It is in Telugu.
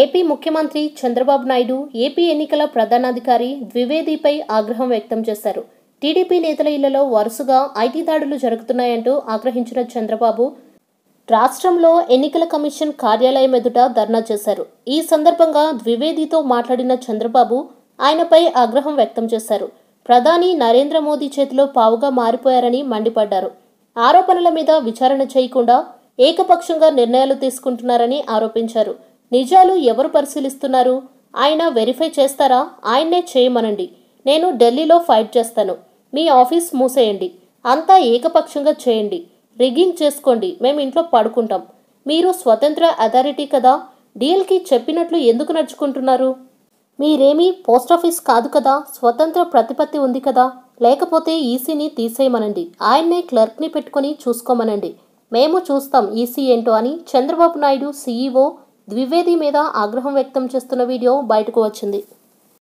ఏపీ ముఖ్యమంత్రి చంద్రబాబు నాయుడు ఏపీ ఎన్నికల ప్రధానాధికారి ద్వివేదిపై ఆగ్రహం వ్యక్తం చేశారు. టీడీపీ నేతల ఇళ్ళలో వరుసగా ఐటీ దాడులు జరుగుతున్నాయంటూ ఆగ్రహించిన చంద్రబాబు రాష్ట్రంలో ఎన్నికల కమిషన్ కార్యాలయం ఎదుట ధర్నా చేశారు. ఈ సందర్భంగా ద్వివేదితో మాట్లాడిన చంద్రబాబు ఆయనపై ఆగ్రహం వ్యక్తం చేశారు. ప్రధాని నరేంద్ర మోదీ చేతిలో పావుగా మారిపోయారని మండిపడ్డారు. ఆరోపణల మీద విచారణ చేయకుండా ఏకపక్షంగా నిర్ణయాలు తీసుకుంటున్నారని ఆరోపించారు. నిజాలు ఎవరు పరిశీలిస్తున్నారు? ఆయన వెరిఫై చేస్తారా? ఆయన్నే చేయమనండి. నేను ఢిల్లీలో ఫైట్ చేస్తాను. మీ ఆఫీస్ మూసేయండి. అంతా ఏకపక్షంగా చేయండి. రిగ్గింగ్ చేసుకోండి. మేము ఇంట్లో పడుకుంటాం. మీరు స్వతంత్ర అథారిటీ కదా? డీఎల్కి చెప్పినట్లు ఎందుకు నడుచుకుంటున్నారు? మీరేమీ పోస్టాఫీస్ కాదు కదా? స్వతంత్ర ప్రతిపత్తి ఉంది కదా? లేకపోతే ఈసీని తీసేయమనండి. ఆయన్నే క్లర్క్ని పెట్టుకొని చూసుకోమనండి. మేము చూస్తాం ఈసీ ఏంటో అని చంద్రబాబు నాయుడు సీఈఓ ద్వివేది మీద ఆగ్రహం వ్యక్తం చేస్తున్న వీడియో బయటకు వచ్చింది.